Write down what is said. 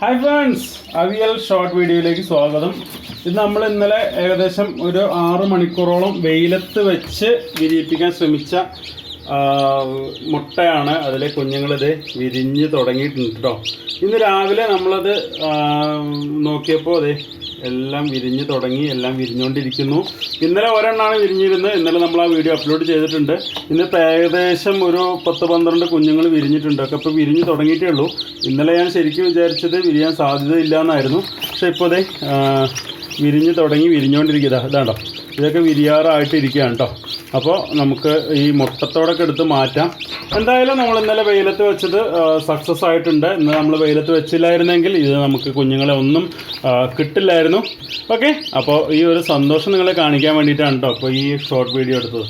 Hi friends avial short വീഡിയോയിലേക്ക് സ്വാഗതം. ഇത് നമ്മൾ ഇന്നലെ ഏകദേശം ഒരു ആറ് മണിക്കൂറോളം വെയിലത്ത് വെച്ച് വിരിയിപ്പിക്കാൻ ശ്രമിച്ച മുട്ടയാണ് അതിലെ കുഞ്ഞുങ്ങളിത് വിരിഞ്ഞ് തുടങ്ങിയിട്ടുണ്ട് കേട്ടോ ഇന്ന് രാവിലെ നമ്മളത് നോക്കിയപ്പോൾ അതെ എല്ലാം വിരിഞ്ഞ് തുടങ്ങി എല്ലാം വിരിഞ്ഞുകൊണ്ടിരിക്കുന്നു ഇന്നലെ ഒരെണ്ണമാണ് വിരിഞ്ഞിരുന്നത്. ഇന്നലെ നമ്മൾ ആ വീഡിയോ അപ്ലോഡ് ചെയ്തിട്ടുണ്ട്. ഇന്നിപ്പോൾ ഏകദേശം ഒരു പത്ത് പന്ത്രണ്ട് കുഞ്ഞുങ്ങൾ വിരിഞ്ഞിട്ടുണ്ട്. ഒക്കെ ഇപ്പോൾ വിരിഞ്ഞ് തുടങ്ങിയിട്ടേ ഉള്ളൂ. ഇന്നലെ ഞാൻ ശരിക്കും വിചാരിച്ചത് വിരിയാൻ സാധ്യതയില്ല എന്നായിരുന്നു പക്ഷേ ഇപ്പോൾ അതെ വിരിഞ്ഞ് തുടങ്ങി വിരിഞ്ഞുകൊണ്ടിരിക്കുക ഇതാണ്ടോ. ഇതൊക്കെ വിരിയാറായിട്ടിരിക്കുകയാണ് കേട്ടോ അപ്പോൾ നമുക്ക് ഈ മുട്ടത്തോടൊക്കെ എടുത്ത് മാറ്റാം. എന്തായാലും നമ്മൾ ഇന്നലെ വെയിലത്ത് വെച്ചത് സക്സസ് ആയിട്ടുണ്ട്. ഇന്ന് നമ്മൾ വെയിലത്ത് വെച്ചില്ലായിരുന്നെങ്കിൽ ഇത് നമുക്ക് കുഞ്ഞുങ്ങളെ ഒന്നും കിട്ടില്ലായിരുന്നു. ഓക്കെ? അപ്പോൾ ഈ ഒരു സന്തോഷം നിങ്ങളെ കാണിക്കാൻ വേണ്ടിയിട്ടാണ് കേട്ടോ അപ്പോൾ ഈ ഷോർട്ട് വീഡിയോ എടുത്തത്.